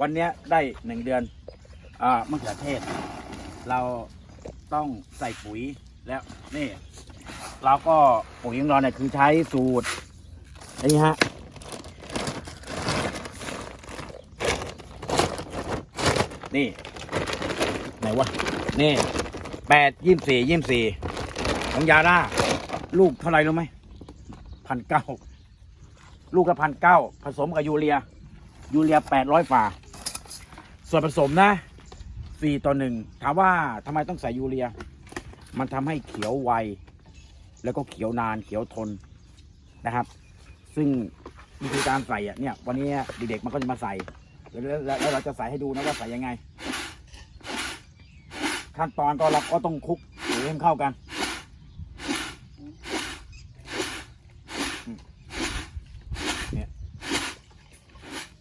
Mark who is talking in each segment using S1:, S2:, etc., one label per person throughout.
S1: วันเนี้ยได้หนึ่งเดือนอ่ามะเขือเทศ เราต้องใส่ปุ๋ยแล้วนี่เราก็ปุ๋ยของเราเนี่ยคือใช้สูตรนี่ฮะนี่ไหนวะนี่แปดยี่สี่ยี่สี่ของยาด้าลูกเท่าไหร่รู้ไหมพันเก้าลูกละพันเก้าผสมกับยูเรีย ยูเรียแปดร้อยฝ่า ส่วนผสมนะสี่ต่อหนึ่งถามว่าทำไมต้องใส่ยูเรีย มันทำให้เขียวไว แล้วก็เขียวนานเขียวทนนะครับ ซึ่งวิธีการใส่อะเนี่ย วันนี้เด็กๆมันก็จะมาใส่แล้วแล้วเราจะใส่ให้ดูนะว่าใส่ยังไง ขั้นตอนก็เราก็ต้องคลุกหรือให้มันเข้ากันอืมเนี่ย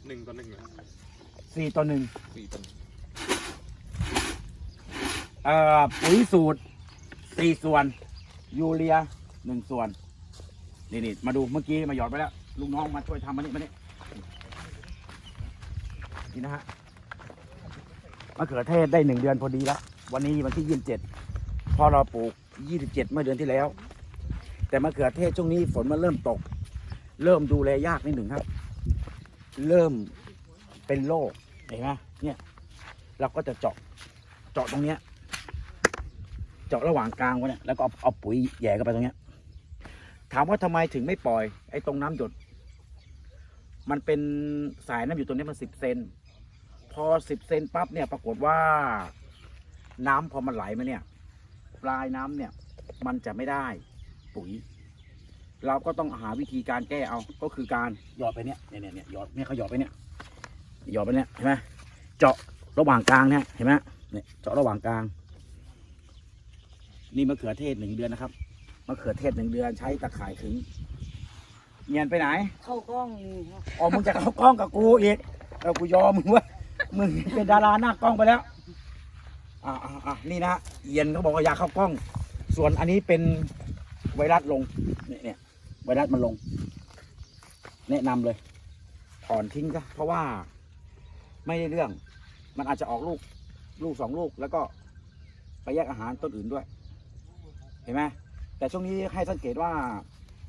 S2: หนึ่งต่อหนึ่งนะ
S1: สี่ต่อหนึ่ง
S2: สี่ต่อหนึ่ง
S1: เอ่อปุ๋ยสูตรสี่ส่วน ยูเรียหนึ่งส่วน นี่นี่มาดูเมื่อกี้มาหยอดไปแล้ว ลูกน้องมาช่วยทำมานี่มานี่นี่นะฮะมะเขือเทศได้หนึ่งเดือนพอดีแล้ว วันนี้วันที่ยี่สิบเจ็ดพอเราปลูกยี่สิบเจ็ดเมื่อเดือนที่แล้ว แต่มะเขือเทศช่วงนี้ฝนมันเริ่มตก เริ่มดูแลยากนิดหนึ่งครับ เริ่มเป็นโรค เห็นไหมเนี่ยเราก็จะเจาะเจาะตรงเนี้ย เจาะระหว่างกลางว้เนี่ยแล้วก็เอาเอาปุ๋ยแหย่เข้าไปตรงเนี้ย ถามว่าทำไมถึงไม่ปล่อย ไอ้ตรงน้ำหยด มันเป็นสายน้ำอยู่ตรงนี้มันสิบเซนพอสิบเซนปั๊บเนี่ยปรากฏว่าน้ำพอมันไหลมาเนี่ย ปลายน้ำเนี่ย มันจะไม่ได้ปุ๋ย เราก็ต้องหาวิธีการแก้เอาก็คือการหยอดไปเนี่ยเนี่ยเนี่ยเนี่ยหยอดเนี่ยเขาหยอดไปเนี่ย หยอดไปเนี่ยเห็นไหมเจาะระหว่างกลางเนี่ยเห็นไหมเนี่ยเจาะระหว่างกลาง นี่มะเขือเทศหนึ่งเดือนนะครับมะเขือเทศหนึ่งเดือนใช้ตะข่ายขึงเงียนไปไหน
S3: เข้ากล้องอยู่ครับ
S1: อ๋อมึงจะเข้ากล้องกับกูอีกเออกูยอมมึงเว้ยมึงเป็นดาราหน้ากล้องไปแล้วอ่าอ่าอ่านี่นะเอียนเขาบอกว่าอยากเข้ากล้อง ส่วนอันนี้เป็นไวรัสลงเนี่ยเนี่ยไวรัสมันลง แนะนำเลย ถอนทิ้งก็เพราะว่า ไม่ได้เรื่อง มันอาจจะออกลูกลูกสองลูกแล้วก็ไปแยกอาหารต้นอื่นด้วย เห็นไหมแต่ช่วงนี้ให้สังเกตว่า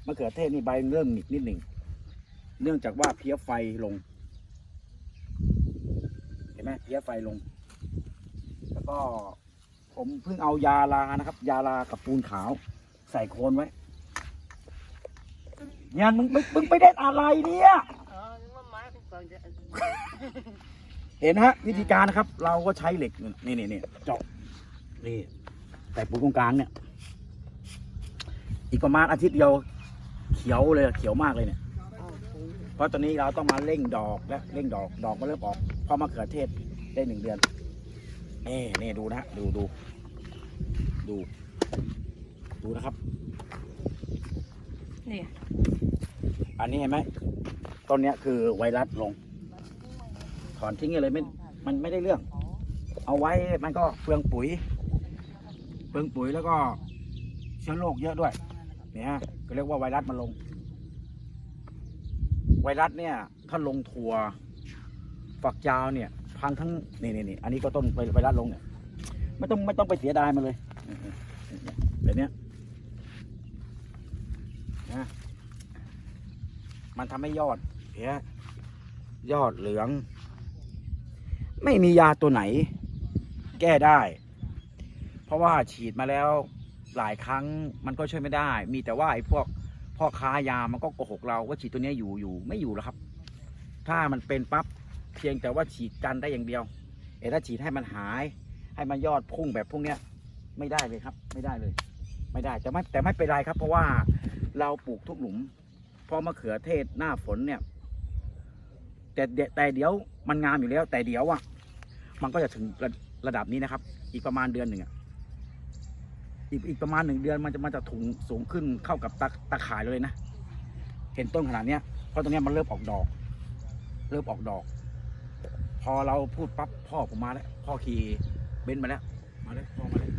S1: มะเขือเทศนี่ใบเริ่มหงิกนิดหนึ่งเนื่องจากว่าเพี้ยไฟลง เห็นไหมเพี้ยไฟลง แล้วก็ผมเพิ่งเอายาลานะครับ ยาลากับปูนขาว ใส่โคนไว้ยมึงมึงมึงไปเด็ดอะไรเนี่ย
S3: เป็นก่อนจะ
S1: เห็นนะฮะวิธีการนะครับ เราก็ใช้เหล็กนี่นี่นี่เจาะนี่แต่ปูนตรงกลางเนี่ย อีกประมาณอาทิตย์เดียวเขียวเลยเขียวมากเลยเนี่ย
S3: อ๋อปุ๋ย
S1: เพราะตอนนี้เราต้องมาเร่งดอกและเร่งดอกดอกก็เริ่มออกเพราะมะเขือเทศได้หนึ่งเดือนนี่นี่ดูนะฮะดูดูดูดูนะครับ
S3: นี่
S1: อันนี้เห็นไหมต้นเนี้ยคือไวรัสลง ถอนทิ้งเลยไม่มันไม่ได้เรื่อง เอาไว้มันก็เปลืองปุ๋ย เปลืองปุ๋ยแล้วก็เชื้อโรคเยอะด้วย เนี่ยฮะก็เรียกว่าไวรัสมันลง ไวรัสเนี่ย ถ้าลงถั่วฝักยาวเนี่ย พังทั้งนี่นี่นี่อันนี้ก็ต้นไวไวรัสลงเนี่ยไม่ต้องไม่ต้องไปเสียดายมันเลยแบบเนี้ยนะมันทำให้ยอดเพี้ยยอดเหลือง ไม่มียาตัวไหน แก้ได้ เพราะว่าฉีดมาแล้วหลายครั้งมันก็ช่วยไม่ได้ มีแต่ว่าไอ้พวกพ่อค้ายามันก็โกหกเราว่าฉีดตัวนี้อยู่อยู่ไม่อยู่แล้วครับ ถ้ามันเป็นปั๊บเพียงแต่ว่าฉีดกันได้อย่างเดียวเอถ้าฉีดให้มันหาย ให้มันยอดพุ่งแบบพวกเนี้ยไม่ได้เลยครับ ไม่ได้เลย ไม่ได้แต่ไม่แต่ไม่เป็นไรครับ เพราะว่าเราปลูกทุกหลุมเพอมะเขือเทศหน้าฝนเนี่ย แต่แต่เดี๋ยวมันงามอยู่แล้ว แต่เดี๋ยวอะ มันก็จะถึงระระดับนี้นะครับ อีกประมาณเดือนหนึ่งอะอีกอีกประมาณหนึ่งเดือนมันจะมันจะถุงสูงขึ้นเข้ากับตะตะข่ายเลยนะ เห็นต้นขนาดเนี้ยเพราะตรงเนี้ยมันเริ่มออกดอก เริ่มออกดอก พอเราพูดปั๊บพ่อผมมาแล้วพ่อขี่เบนซ์มาแล้วมาแล้วพ่อมาแล้ว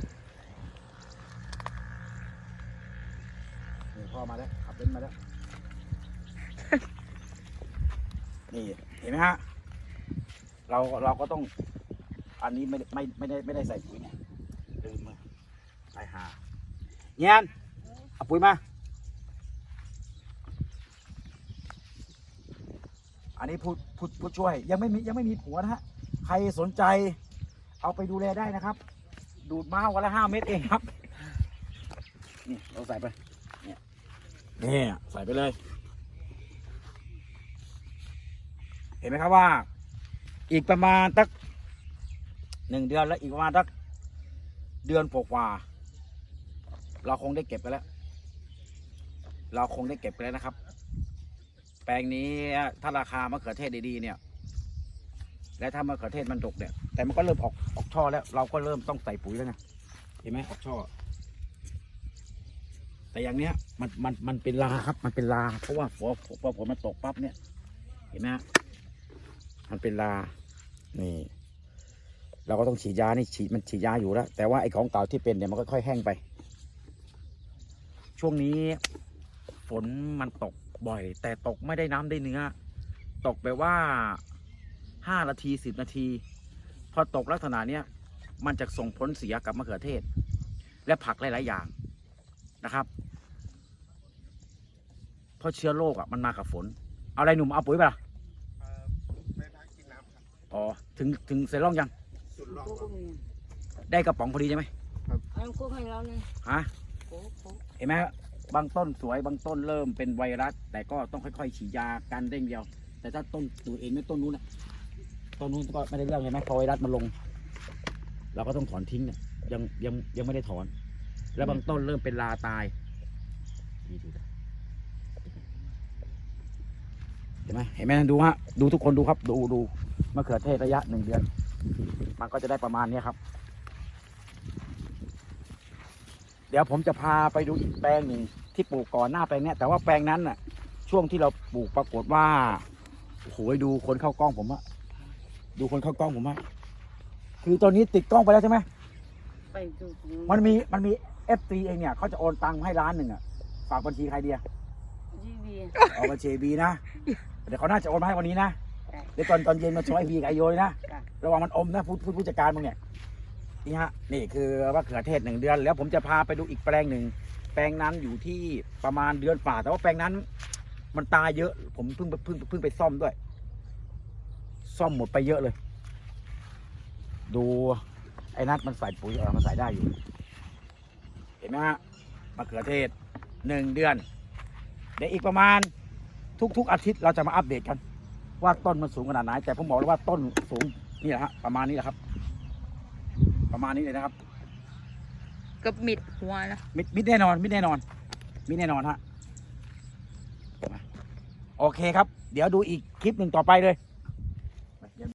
S1: พ่อมาแล้วขับเบนซ์มาแล้ว นี่เห็นไหมฮะเราเราก็ต้อง อันนี้ไม่ไม่ไม่ได้ไม่ได้ใส่ปุ๋ยไงลืมมาใส่หาเงี้ยนเอาปุ๋ยมา อันนี้ผู้ผู้ผู้ช่วยยังไม่มียังไม่มีผัวนะฮะใครสนใจ เอาไปดูแลได้นะครับ ดูดม้าวันละห้าเม็ดเองครับ นี่เราใส่ไป เนี่ยนี่ใส่ไปเลย เห็นไหมครับว่า อีกประมาณตักหนึ่งเดือนแล้วอีกประมาณตักเดือนกว่าๆเราคงได้เก็บไปแล้ว เราคงได้เก็บไปแล้วนะครับ แปลงนี้ถ้าราคามะเขือเทศดีๆเนี่ย และถ้ามะเขือเทศมันดกเนี่ย แต่มันก็เริ่มออกออกช่อแล้ว เราก็เริ่มต้องใส่ปุ๋ยแล้วไงเห็นไหมออกช่อแต่อย่างเนี้ยมันมันมันเป็นลาครับ มันเป็นลา เพราะว่าพอพอผลมันตกปั๊บเนี่ย เห็นไหมฮะ มันเป็นลา นี่ เราก็ต้องฉีดยา นี่ฉีดมันฉีดยาอยู่แล้ว แต่ว่าไอ้ของเก่าที่เป็นเนี่ยมันก็ค่อยแห้งไป ช่วงนี้ฝนมันตกบ่อย แต่ตกไม่ได้น้ำได้เนื้อ ตกแบบว่าห้านาทีสิบนาที พอตกลักษณะเนี้ยมันจะส่งผลเสียกับมะเขือเทศ และผักหลาย ๆ อย่างนะครับ เพราะเชื้อโรคอะมันมากับฝน เอาอะไรหนุ่มเอาปุ๋ยไปล่ะ
S2: ไม่ได้กินน้ำครับ
S1: อ๋อ ถึงถึงเซรั่มยัง
S2: สุดลอง
S3: โค้กมี
S1: ได้กระป๋องพอดีใช่ไหม
S3: อันนั้นโค้กให้เราเนี่ย
S1: ฮะ
S3: โค้กโค้ก
S1: เห็นไหมฮะบางต้นสวยบางต้นเริ่มเป็นไวรัส แต่ก็ต้องค่อยๆฉีดยากันเร่งเดียว แต่ถ้าต้นตัวเองไม่ต้นนู้นน่ะต้นนู้นก็ไม่ได้เรื่องเห็นไหมพอไวรัสมันลง เราก็ต้องถอนทิ้งเนี่ยยังยังยังไม่ได้ถอน แล้วบางต้นเริ่มเป็นลาตายนี่ดูดิเห็นไหมเห็นไหมดูฮะดูทุกคนดูครับ ดูดู มะเขือเทศระยะหนึ่งเดือน มันก็จะได้ประมาณเนี้ยครับ เดี๋ยวผมจะพาไปดูอีกแปลงหนึ่งที่ปลูกก่อนหน้าแปลงเนี้ยแต่ว่าแปลงนั้นน่ะ ช่วงที่เราปลูกปรากฏว่าโอ้โหดูคนเข้ากล้องผมอะดูคนเข้ากล้องผมอะคือตอนนี้ติดกล้องไปแล้วใช่ไหม
S3: ไปดู
S1: มันมีมันมีเอฟซีเองเนี่ยเขาจะโอนตังค์ให้ร้านหนึ่งอะฝากบัญชีใครเดีย
S3: ทีวี
S1: เอาบัญชีบีนะเดี๋ยวเขาน่าจะโอนมาให้วันนี้นะ
S3: ได้
S1: เดี๋ยวตอนตอนเย็นมาช่วยบีกับไอโยเลยนะ
S3: จ้ะ
S1: ระวังมันอมนะผู้ผู้ผู้จัดการมึงเนี่ยนี่ฮะนี่คือมะเขือเทศหนึ่งเดือน แล้วผมจะพาไปดูอีกแปลงหนึ่งแปลงนั้นอยู่ที่ประมาณเดือนฝ่า แต่ว่าแปลงนั้น มันตายเยอะ ผมเพิ่งเพิ่งเพิ่งไปซ่อมด้วย ซ่อมหมดไปเยอะเลย ดูไอ้นัทมันใส่ปุ๋ยเออมันใส่ได้อยู่ เห็นไหมฮะมะเขือเทศหนึ่งเดือน เดี๋ยวอีกประมาณทุก ๆ อาทิตย์เราจะมาอัปเดตกัน ว่าต้นมันสูงขนาดไหน แต่ผมบอกเลยว่าต้นสูงนี่แหละฮะประมาณนี้แหละครับ ประมาณนี้เลยนะครับ
S4: กับมิดหัวนะ
S1: มิดมิดแน่นอนมิดแน่นอนมิดแน่นอนฮะมาโอเคครับ เดี๋ยวดูอีกคลิปหนึ่งต่อไปเลย